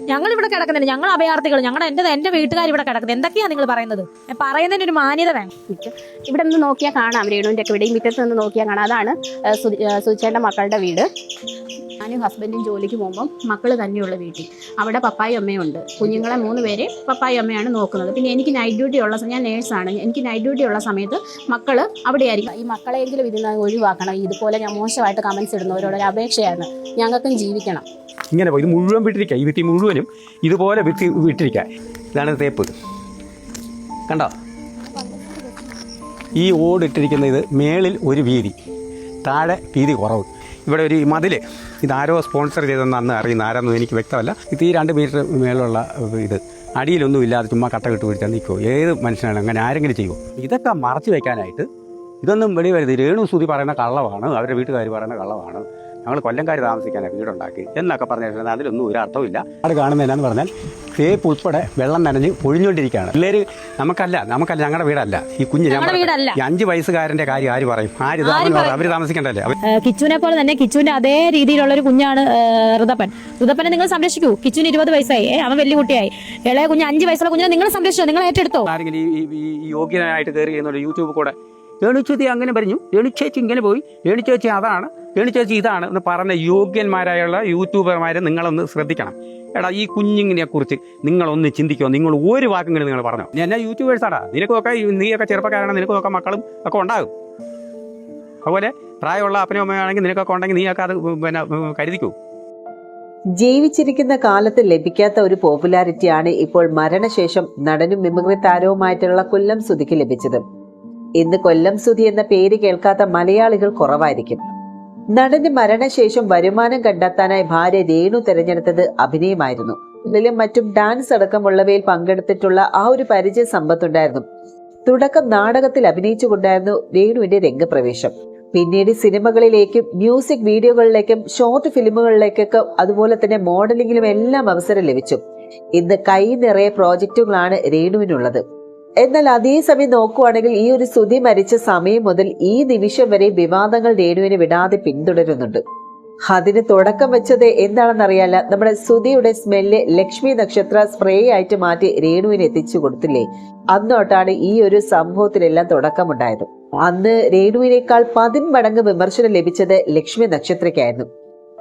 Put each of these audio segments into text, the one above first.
ഞങ്ങൾ ഇവിടെ കിടക്കുന്നില്ല. ഞങ്ങൾ അഭയാർത്ഥികൾ. ഞങ്ങളുടെ എന്റെ എന്റെ വീട്ടുകാർ ഇവിടെ കിടക്കുന്നത്. എന്തൊക്കെയാ നിങ്ങൾ പറയുന്നത്? പറയുന്നതിന് ഒരു മാന്യത വേണം. ഇവിടെ നിന്ന് നോക്കിയാൽ കാണാം. രേണുവിന്റെ ഒക്കെ വീട് ഈ മുറ്റത്ത് നിന്ന് നോക്കിയാൽ കാണാം. അതാണ് സുചേട്ടന്റെ മക്കളുടെ വീട്. ഞാനും ഹസ്ബൻഡും ജോലിക്ക് പോകുമ്പം മക്കൾ തന്നെയുള്ള വീട്ടിൽ. അവിടെ പപ്പായും അമ്മയുണ്ട് കുഞ്ഞുങ്ങളെ മൂന്ന് പേരെ പപ്പായും അമ്മയാണ് നോക്കുന്നത്. പിന്നെ എനിക്ക് നൈറ്റ് ഡ്യൂട്ടി ഉള്ള ഞാൻ നേഴ്സാണ് എനിക്ക് നൈറ്റ് ഡ്യൂട്ടി ഉള്ള സമയത്ത് മക്കൾ അവിടെയായിരിക്കും. ഈ മക്കളെങ്കിലും ഇതിൽ നിന്ന് ഒഴിവാക്കണം. ഇതുപോലെ ഞാൻ മോശമായിട്ട് കമൻസ് ഇടുന്നവരോട് ഒരു അപേക്ഷയാണ്. ഞങ്ങൾക്കും ജീവിക്കണം. ഇങ്ങനെ ഇത് മുഴുവൻ വിട്ടിരിക്കുക ഈ വീട്ടിൽ മുഴുവനും ഇതുപോലെ വിട്ടി വിട്ടിരിക്കുക ഇതാണ് തേപ്പ് കണ്ടോ? ഈ ഓടിട്ടിരിക്കുന്ന ഇത് മേളിൽ ഒരു വീതി. താഴെ വീതി കുറവ്. ഇവിടെ ഒരു മതിൽ ഇതാരോ സ്പോൺസർ ചെയ്തെന്ന് അന്ന് അറിയുന്ന ആരാന്നും എനിക്ക് വ്യക്തമല്ല. ഇത് ഈ രണ്ട് മീറ്റർ മേലുള്ള ഇത് അടിയിലൊന്നും ഇല്ലാതെ ചുമ്മാ കട്ട കിട്ട് പിടിച്ചാൽ നിൽക്കുമോ ഏത് മനുഷ്യനാണ് അങ്ങനെ ആരെങ്കിലും ചെയ്യുമോ ഇതൊക്കെ മറച്ചു വെക്കാനായിട്ട് ഇതൊന്നും വെളി വരുത് രേണു സുതി പറയുന്ന കള്ളമാണ് അവരുടെ വീട്ടുകാർ പറയുന്ന കള്ളമാണ് ഞങ്ങൾ കൊല്ലംകാർ താമസിക്കാനാണ് വീടുണ്ടാക്കി എന്നൊക്കെ പറഞ്ഞു അതിലൊന്നും ഒരു അർത്ഥമില്ല അത് കാണുന്നതിനാന്ന് പറഞ്ഞാൽ തേപ്പ് ഉൾപ്പെടെ വെള്ളം നനഞ്ഞ് ഒഴിഞ്ഞുകൊണ്ടിരിക്കുകയാണ്. പിള്ളേര് നമുക്കല്ല നമുക്കല്ല ഞങ്ങളുടെ വീടല്ല. ഈ കുഞ്ഞ് ഞങ്ങളുടെ അഞ്ച് വയസ്സുകാരന്റെ കാര്യം ആര് പറയും? ആര് അവർ താമസിക്കണ്ടല്ലേ? കിച്ചുനെ കിച്ചുവിനെ പോലെ തന്നെ കിച്ചുവിന്റെ അതേ രീതിയിലുള്ള ഒരു കുഞ്ഞാണ് ഋതപ്പൻ. ഋതപ്പനെ നിങ്ങൾ സംരക്ഷിക്കൂ. കിച്ചുവിന് ഇരുപത് വയസ്സായി. അവൻ വലിയ കുട്ടിയായി. ഇളയ കുഞ്ഞ് അഞ്ച് വയസ്സുള്ള കുഞ്ഞിനെ നിങ്ങൾ സംരക്ഷിച്ചോ? നിങ്ങൾ ഏറ്റെടുത്തോ? ആരെങ്കിലും ഈ യോഗ്യനായിട്ട് കയറി യൂട്യൂബ് കൂടെ രേണുചേച്ചി അങ്ങനെ പറഞ്ഞു. രേണുചേച്ചി ഇങ്ങനെ പോയി. രേണുചേച്ചി അതാണ്. രേണുചേച്ചി ഇതാണ് എന്ന് പറഞ്ഞ യോഗ്യന്മാരായുള്ള യൂട്യൂബർമാരെ നിങ്ങളൊന്ന് ശ്രദ്ധിക്കണം. എടാ ഈ കുഞ്ഞിങ്ങിനെ കുറിച്ച് നിങ്ങളൊന്ന് ചിന്തിക്കോ. നിങ്ങൾ ഒരു വാക്കെങ്കിലും നിങ്ങൾ പറഞ്ഞോ. ഞാൻ യൂട്യൂബേഴ്സാടാ നിനക്കൊക്കെ നീയൊക്കെ ചെറുപ്പക്കാരാണ്. നിനക്കൊക്കെ മക്കളും ഒക്കെ ഉണ്ടാകും. അതുപോലെ പ്രായമുള്ള അപ്പനും അമ്മയാണെങ്കിൽ നിനക്കൊക്കെ ഉണ്ടെങ്കിൽ നീയൊക്കെ അത് പിന്നെ കരുതിക്കൂ. ജീവിച്ചിരിക്കുന്ന കാലത്ത് ലഭിക്കാത്ത ഒരു പോപ്പുലാരിറ്റിയാണ് ഇപ്പോൾ മരണശേഷം നടനും മിമിക്രി താരവുമായിട്ടുള്ള കൊല്ലം സുധിക്ക് ലഭിച്ചത്. ഇന്ന് കൊല്ലം സുധി എന്ന പേര് കേൾക്കാത്ത മലയാളികൾ കുറവായിരിക്കും. നടന് മരണശേഷം വരുമാനം കണ്ടെത്താനായി ഭാര്യ രേണു തിരഞ്ഞെടുത്തത് അഭിനയമായിരുന്നു. ഇതിലും മറ്റും ഡാൻസ് അടക്കമുള്ളവയിൽ പങ്കെടുത്തിട്ടുള്ള ആ ഒരു പരിചയ സമ്പത്തുണ്ടായിരുന്നു. തുടക്കം നാടകത്തിൽ അഭിനയിച്ചുകൊണ്ടായിരുന്നു രേണുവിന്റെ രംഗപ്രവേശം. പിന്നീട് സിനിമകളിലേക്കും മ്യൂസിക് വീഡിയോകളിലേക്കും ഷോർട്ട് ഫിലിമുകളിലേക്കൊക്കെ അതുപോലെ തന്നെ മോഡലിംഗിലും എല്ലാം അവസരം ലഭിച്ചു. ഇന്ന് കൈ നിറയെ പ്രോജക്റ്റുകളാണ് രേണുവിനുള്ളത്. എന്നാൽ അതേസമയം നോക്കുവാണെങ്കിൽ ഈ ഒരു സ്തുതി മരിച്ച സമയം മുതൽ ഈ നിമിഷം വരെ വിവാദങ്ങൾ രേണുവിനെ വിടാതെ പിന്തുടരുന്നുണ്ട്. അതിന് തുടക്കം വെച്ചത് എന്താണെന്നറിയാല നമ്മുടെ സ്തുതിയുടെ സ്മെല്ല് ലക്ഷ്മി നക്ഷത്ര സ്പ്രേ ആയിട്ട് മാറ്റി രേണുവിന് എത്തിച്ചു കൊടുത്തില്ലേ? അന്നോട്ടാണ് ഈ ഒരു സംഭവത്തിലെല്ലാം തുടക്കമുണ്ടായത്. അന്ന് രേണുവിനേക്കാൾ പതിന്മടങ്ങ് വിമർശനം ലഭിച്ചത് ലക്ഷ്മി നക്ഷത്രയ്ക്കായിരുന്നു.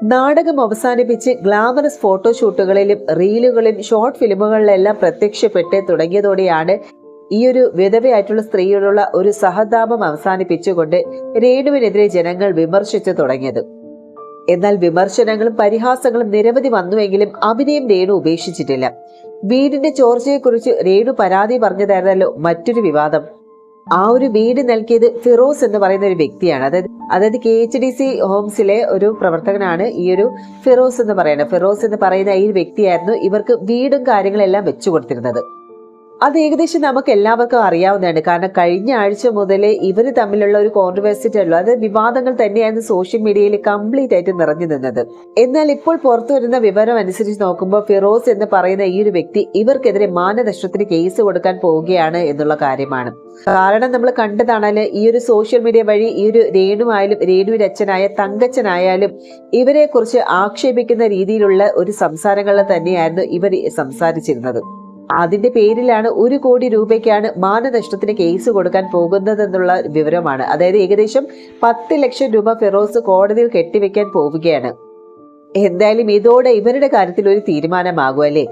നാടകം അവസാനിപ്പിച്ച് ഗ്ലാമറസ് ഫോട്ടോഷൂട്ടുകളിലും റീലുകളിലും ഷോർട്ട് ഫിലിമുകളിലെല്ലാം പ്രത്യക്ഷപ്പെട്ട് തുടങ്ങിയതോടെയാണ് ഈ ഒരു വിധവയായിട്ടുള്ള സ്ത്രീയോടുള്ള ഒരു സഹതാപം അവസാനിപ്പിച്ചുകൊണ്ട് രേണുവിനെതിരെ ജനങ്ങൾ വിമർശിച്ചു തുടങ്ങിയത്. എന്നാൽ വിമർശനങ്ങളും പരിഹാസങ്ങളും നിരവധി വന്നുവെങ്കിലും അഭിനയം രേണു ഉപേക്ഷിച്ചിട്ടില്ല. വീടിന്റെ ചോർച്ചയെക്കുറിച്ച് രേണു പരാതി പറഞ്ഞതായിരുന്നല്ലോ മറ്റൊരു വിവാദം. ആ ഒരു വീട് നൽകിയത് ഫിറോസ് എന്ന് പറയുന്ന ഒരു വ്യക്തിയാണ്. അതായത് അതായത് കെ എച്ച് ഡി സി ഹോംസിലെ ഒരു പ്രവർത്തകനാണ് ഈ ഒരു ഫിറോസ് എന്ന് പറയുന്നത്. ഫിറോസ് എന്ന് പറയുന്ന ഈ വ്യക്തിയായിരുന്നു ഇവർക്ക് വീടും കാര്യങ്ങളെല്ലാം വെച്ചു കൊടുത്തിരുന്നത്. അത് ഏകദേശം നമുക്ക് എല്ലാവർക്കും അറിയാവുന്നതാണ്. കാരണം കഴിഞ്ഞ ആഴ്ച മുതൽ ഇവർ തമ്മിലുള്ള ഒരു കോൺട്രവേഴ്സിറ്റി ഉള്ളു അത് വിവാദങ്ങൾ തന്നെയായിരുന്നു സോഷ്യൽ മീഡിയയിൽ കംപ്ലീറ്റ് ആയിട്ട് നിറഞ്ഞു നിന്നത്. എന്നാൽ ഇപ്പോൾ പുറത്തു വരുന്ന വിവരം അനുസരിച്ച് നോക്കുമ്പോൾ ഫിറോസ് എന്ന് പറയുന്ന ഈ ഒരു വ്യക്തി ഇവർക്കെതിരെ മാനനഷ്ടത്തിന് കേസ് കൊടുക്കാൻ പോവുകയാണ് എന്നുള്ള കാര്യമാണ്. കാരണം നമ്മൾ കണ്ടതാണാൽ ഈ ഒരു സോഷ്യൽ മീഡിയ വഴി ഈ ഒരു രേണുവായാലും രേണുവിന്റെ അച്ഛനായ തങ്കച്ചനായാലും ഇവരെ കുറിച്ച് ആക്ഷേപിക്കുന്ന രീതിയിലുള്ള ഒരു സംസാരങ്ങളിൽ തന്നെയായിരുന്നു ഇവർ സംസാരിച്ചിരുന്നത്. അതിന്റെ പേരിലാണ് ഒരു കോടി രൂപയ്ക്കാണ് മാനനഷ്ടത്തിന് കേസ് കൊടുക്കാൻ പോകുന്നതെന്നുള്ള വിവരമാണ്. അതായത് ഏകദേശം പത്ത് ലക്ഷം രൂപ ഫിറോസ് കോടതിയിൽ കെട്ടിവെക്കാൻ പോവുകയാണ്. എന്തായാലും ഇതോടെ ഇവരുടെ കാര്യത്തിൽ ഒരു തീരുമാനമാകും അല്ലേ?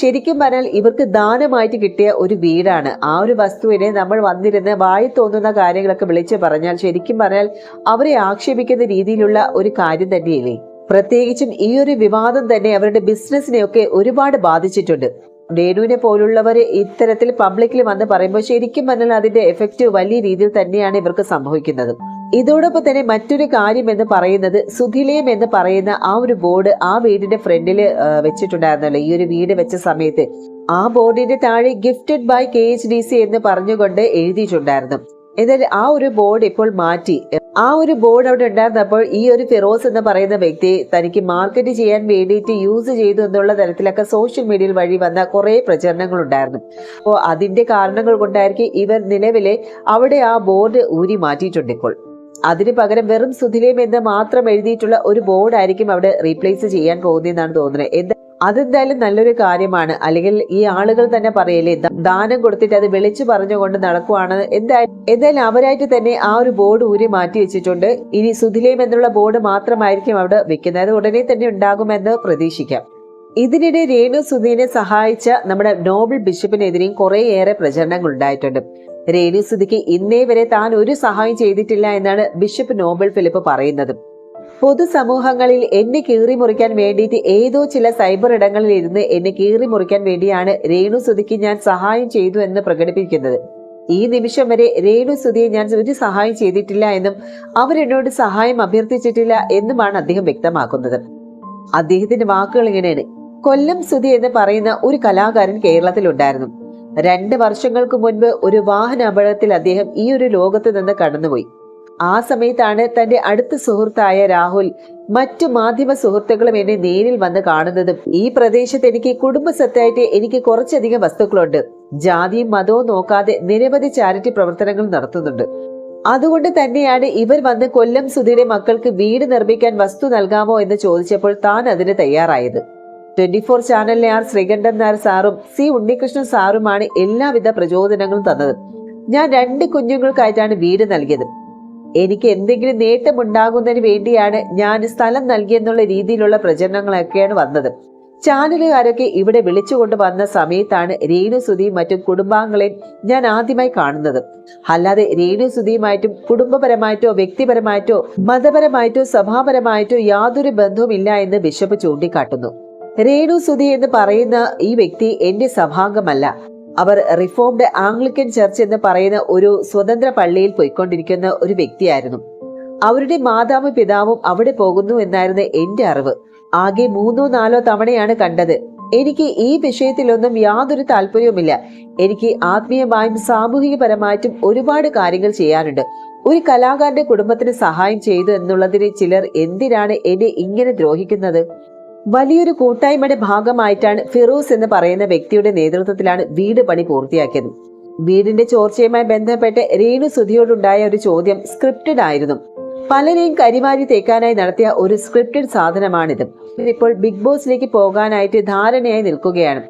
ശരിക്കും പറഞ്ഞാൽ ഇവർക്ക് ദാനമായിട്ട് കിട്ടിയ ഒരു വീടാണ്. ആ ഒരു വസ്തുവിനെ നമ്മൾ വന്നിരുന്ന് വായി തോന്നുന്ന കാര്യങ്ങളൊക്കെ വിളിച്ചു പറഞ്ഞാൽ ശരിക്കും പറഞ്ഞാൽ അവരെ ആക്ഷേപിക്കുന്ന രീതിയിലുള്ള ഒരു കാര്യം തന്നെയല്ലേ? പ്രത്യേകിച്ചും ഈ ഒരു വിവാദം തന്നെ അവരുടെ ബിസിനസ്സിനെയൊക്കെ ഒരുപാട് ബാധിച്ചിട്ടുണ്ട്. രേണുവിനെ പോലുള്ളവർ ഇത്തരത്തിൽ പബ്ലിക്കിൽ വന്ന് പറയുമ്പോൾ ശരിക്കും പറഞ്ഞാൽ അതിന്റെ എഫക്റ്റ് വലിയ രീതിയിൽ തന്നെയാണ് ഇവർക്ക് സംഭവിക്കുന്നത്. ഇതോടൊപ്പം തന്നെ മറ്റൊരു കാര്യം എന്ന് പറയുന്നത് സുധിലയം എന്ന് പറയുന്ന ആ ഒരു ബോർഡ് ആ വീടിന്റെ ഫ്രണ്ടിൽ വെച്ചിട്ടുണ്ടായിരുന്നല്ലോ. ഈ ഒരു വീട് വെച്ച സമയത്ത് ആ ബോർഡിന്റെ താഴെ gifted by K H D C എന്ന് പറഞ്ഞുകൊണ്ട് എഴുതിയിട്ടുണ്ടായിരുന്നു. എന്നാൽ ആ ഒരു ബോർഡ് ഇപ്പോൾ മാറ്റി. ആ ഒരു ബോർഡ് അവിടെ ഉണ്ടായിരുന്നപ്പോൾ ഈ ഒരു ഫിറോസ് എന്ന് പറയുന്ന വ്യക്തി തനിക്ക് മാർക്കറ്റ് ചെയ്യാൻ വേണ്ടിയിട്ട് യൂസ് ചെയ്തു എന്നുള്ള തരത്തിലൊക്കെ സോഷ്യൽ മീഡിയയിൽ വഴി വന്ന കുറെ പ്രചരണങ്ങൾ ഉണ്ടായിരുന്നു അപ്പോൾ അതിന്റെ കാരണങ്ങൾ കൊണ്ടായിരിക്കും ഇവർ നിലവിലെ അവിടെ ആ ബോർഡ് ഊരി മാറ്റിയിട്ടുണ്ട് ഇപ്പോൾ. അതിന് പകരം വെറും സുധിലേം എന്ന് മാത്രം എഴുതിയിട്ടുള്ള ഒരു ബോർഡ് ആയിരിക്കും അവിടെ റീപ്ലേസ് ചെയ്യാൻ പോകുന്നതെന്നാണ് തോന്നുന്നത്. എന്താ അതെന്തായാലും നല്ലൊരു കാര്യമാണ്. അല്ലെങ്കിൽ ഈ ആളുകൾ തന്നെ പറയല്ലേ ദാനം കൊടുത്തിട്ട് അത് വിളിച്ചു പറഞ്ഞുകൊണ്ട് നടക്കുവാണ്. എന്തായാലും എന്തായാലും അവരായിട്ട് തന്നെ ആ ഒരു ബോർഡ് ഊരി മാറ്റി വെച്ചിട്ടുണ്ട്. ഇനി സുധിലേം എന്നുള്ള ബോർഡ് മാത്രമായിരിക്കും അവിടെ വെക്കുന്നത്. ഉടനെ തന്നെ ഉണ്ടാകുമെന്ന് പ്രതീക്ഷിക്കാം. ഇതിനിടെ രേണു സുധീനെ സഹായിച്ച നമ്മുടെ നോബിൾ ബിഷപ്പിനെതിരെയും കുറേയേറെ പ്രചരണങ്ങൾ ഉണ്ടായിട്ടുണ്ട്. രേണു സുധിക്ക് ഇന്നേ വരെ താൻ ഒരു സഹായം ചെയ്തിട്ടില്ല എന്നാണ് ബിഷപ്പ് നോബിൾ ഫിലിപ്പ് പറയുന്നത്. പൊതുസമൂഹങ്ങളിൽ എന്നെ കീറി മുറിക്കാൻ വേണ്ടിയിട്ട് ഏതോ ചില സൈബർ ഇടങ്ങളിൽ ഇരുന്ന് എന്നെ കീറി മുറിക്കാൻ വേണ്ടിയാണ് രേണു സുധിക്ക് ഞാൻ സഹായം ചെയ്തു എന്ന് പ്രകടിപ്പിക്കുന്നത്. ഈ നിമിഷം വരെ രേണു സുധിയെ ഞാൻ ഒരു സഹായം ചെയ്തിട്ടില്ല എന്നും അവരെന്നോട് സഹായം അഭ്യർത്ഥിച്ചിട്ടില്ല എന്നുമാണ് അദ്ദേഹം വ്യക്തമാക്കുന്നത്. അദ്ദേഹത്തിന്റെ വാക്കുകൾ ഇങ്ങനെയാണ്. കൊല്ലം സുധി എന്ന് പറയുന്ന ഒരു കലാകാരൻ കേരളത്തിലുണ്ടായിരുന്നു. രണ്ട് വർഷങ്ങൾക്ക് മുൻപ് ഒരു വാഹന അപകടത്തിൽ അദ്ദേഹം ഈ ഒരു ലോകത്ത് നിന്ന് കടന്നുപോയി. ആ സമയത്താണ് തന്റെ അടുത്ത സുഹൃത്തായ രാഹുൽ മറ്റു മാധ്യമ സുഹൃത്തുക്കളും എന്നെ നേരിൽ വന്ന് കാണുന്നതും. ഈ പ്രദേശത്ത് എനിക്ക് കുടുംബസ്വത്തായിട്ട് എനിക്ക് കുറച്ചധികം വസ്തുക്കളുണ്ട്. ജാതിയും മതവും നോക്കാതെ നിരവധി ചാരിറ്റി പ്രവർത്തനങ്ങൾ നടത്തുന്നുണ്ട്. അതുകൊണ്ട് തന്നെയാണ് ഇവർ വന്ന് കൊല്ലം സുധിയുടെ മക്കൾക്ക് വീട് നിർമ്മിക്കാൻ വസ്തു നൽകാമോ എന്ന് ചോദിച്ചപ്പോൾ താൻ അതിന് തയ്യാറായത്. ട്വന്റി ഫോർ ചാനലിലെ ആർ ശ്രീകണ്ഠൻ നായർ സാറും സി ഉണ്ണികൃഷ്ണൻ സാറുമാണ് എല്ലാവിധ പ്രചോദനങ്ങളും തന്നത്. ഞാൻ രണ്ട് കുഞ്ഞുങ്ങൾക്കായിട്ടാണ് വീട് നൽകിയത്. എനിക്ക് എന്തെങ്കിലും നേട്ടമുണ്ടാകുന്നതിന് വേണ്ടിയാണ് ഞാൻ സ്ഥലം നൽകിയെന്നുള്ള രീതിയിലുള്ള പ്രചരണങ്ങളൊക്കെയാണ് വന്നത്. ചാനലുകാരൊക്കെ ഇവിടെ വിളിച്ചുകൊണ്ട് വന്ന സമയത്താണ് രേണു സുധിയും മറ്റും കുടുംബാംഗങ്ങളെയും ഞാൻ ആദ്യമായി കാണുന്നത്. അല്ലാതെ രേണു സുധിയുമായിട്ടും കുടുംബപരമായിട്ടോ വ്യക്തിപരമായിട്ടോ മതപരമായിട്ടോ സഭാപരമായിട്ടോ യാതൊരു ബന്ധവുമില്ല എന്ന് ബിഷപ്പ് ചൂണ്ടിക്കാട്ടുന്നു. രേണു സുധി എന്ന് പറയുന്ന ഈ വ്യക്തി എന്റെ സഭാംഗമല്ല. അവർ റിഫോംഡ് ആംഗ്ലിക്കൻ ചർച്ച് എന്ന് പറയുന്ന ഒരു സ്വതന്ത്ര പള്ളിയിൽ പോയിക്കൊണ്ടിരിക്കുന്ന ഒരു വ്യക്തിയായിരുന്നു. അവരുടെ മാതാവും പിതാവും അവിടെ പോകുന്നു എന്നായിരുന്നു എന്റെ അറിവ്. ആകെ മൂന്നോ നാലോ തവണയാണ് കണ്ടത്. എനിക്ക് ഈ വിഷയത്തിലൊന്നും യാതൊരു താല്പര്യവുമില്ല. എനിക്ക് ആത്മീയമായും സാമൂഹികപരമായിട്ടും ഒരുപാട് കാര്യങ്ങൾ ചെയ്യാനുണ്ട്. ഒരു കലാകാരന്റെ കുടുംബത്തിന് സഹായം ചെയ്തു എന്നുള്ളതിന് ചിലർ എന്തിനാണ് എന്നെ ഇങ്ങനെ ദ്രോഹിക്കുന്നത്? വലിയൊരു കൂട്ടായ്മയുടെ ഭാഗമായിട്ടാണ് ഫിറൂസ് എന്ന് പറയുന്ന വ്യക്തിയുടെ നേതൃത്വത്തിലാണ് വീട് പണി പൂർത്തിയാക്കിയത്. വീടിന്റെ ചോർച്ചയുമായി ബന്ധപ്പെട്ട് രേണു സുധിയോടുണ്ടായ ഒരു ചോദ്യം സ്ക്രിപ്റ്റഡ് ആയിരുന്നു. പലരെയും കരിവാരി തേക്കാനായി നടത്തിയ ഒരു സ്ക്രിപ്റ്റഡ് സാധനമാണിത്. ഇപ്പോൾ ബിഗ് ബോസിലേക്ക് പോകാനായിട്ട് ധാരണയായി നിൽക്കുകയാണ്.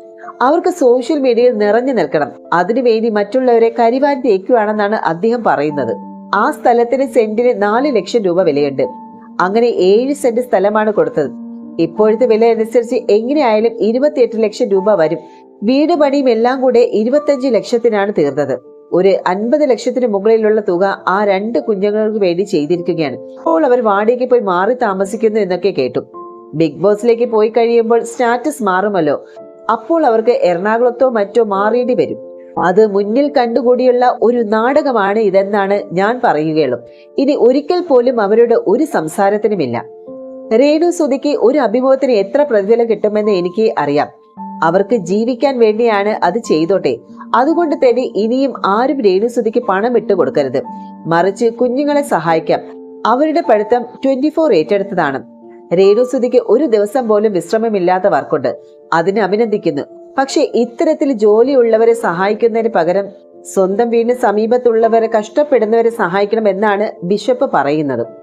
അവർക്ക് സോഷ്യൽ മീഡിയയിൽ നിറഞ്ഞു നിൽക്കണം. അതിനുവേണ്ടി മറ്റുള്ളവരെ കരിവാരി തേക്കുകയാണെന്നാണ് അദ്ദേഹം പറയുന്നത്. ആ സ്ഥലത്തിന് സെന്റിന് നാല് ലക്ഷം രൂപ വിലയുണ്ട്. അങ്ങനെ ഏഴ് സെന്റ് സ്ഥലമാണ് കൊടുത്തത്. ഇപ്പോഴത്തെ വില അനുസരിച്ച് എങ്ങനെയായാലും ഇരുപത്തിയെട്ട് ലക്ഷം രൂപ വരും. വീട് പണിയും എല്ലാം കൂടെ ഇരുപത്തഞ്ച് ലക്ഷത്തിനാണ് തീർന്നത്. ഒരു അൻപത് ലക്ഷത്തിന് മുകളിലുള്ള തുക ആ രണ്ട് കുഞ്ഞുങ്ങൾക്ക് വേണ്ടി ചെയ്തിരിക്കുകയാണ്. അപ്പോൾ അവർ വാടകയ്ക്ക് പോയി മാറി താമസിക്കുന്നു എന്നൊക്കെ കേട്ടു. ബിഗ് ബോസിലേക്ക് പോയി കഴിയുമ്പോൾ സ്റ്റാറ്റസ് മാറുമല്ലോ. അപ്പോൾ അവർക്ക് എറണാകുളത്തോ മറ്റോ മാറേണ്ടി വരും. അത് മുന്നിൽ കണ്ടുകൂടിയുള്ള ഒരു നാടകമാണ് ഇതെന്നാണ് ഞാൻ പറയുകയുള്ളൂ. ഇനി ഒരിക്കൽ പോലും അവരുടെ ഒരു സംസാരത്തിനുമില്ല. രേണു സുധിക്ക് ഒരു അഭിമുഖത്തിന് എത്ര പ്രതിഫലം കിട്ടുമെന്ന് എനിക്ക് അറിയാം. അവർക്ക് ജീവിക്കാൻ വേണ്ടിയാണ് അത് ചെയ്തോട്ടെ. അതുകൊണ്ട് തന്നെ ഇനിയും ആരും രേണു സുധിക്ക് പണം ഇട്ട് കൊടുക്കരുത്. മറിച്ച് കുഞ്ഞുങ്ങളെ സഹായിക്കാം. അവരുടെ പഠിത്തം ട്വന്റി ഫോർ ഏറ്റെടുത്തതാണ്. രേണു സുധിക്ക് ഒരു ദിവസം പോലും വിശ്രമമില്ലാത്ത വർക്കുണ്ട്. അതിനെ അഭിനന്ദിക്കുന്നു. പക്ഷെ ഇത്തരത്തിൽ ജോലിയുള്ളവരെ സഹായിക്കുന്നതിന് പകരം സ്വന്തം വീടിന് സമീപത്തുള്ളവരെ കഷ്ടപ്പെടുന്നവരെ സഹായിക്കണം എന്നാണ് ബിഷപ്പ് പറയുന്നത്.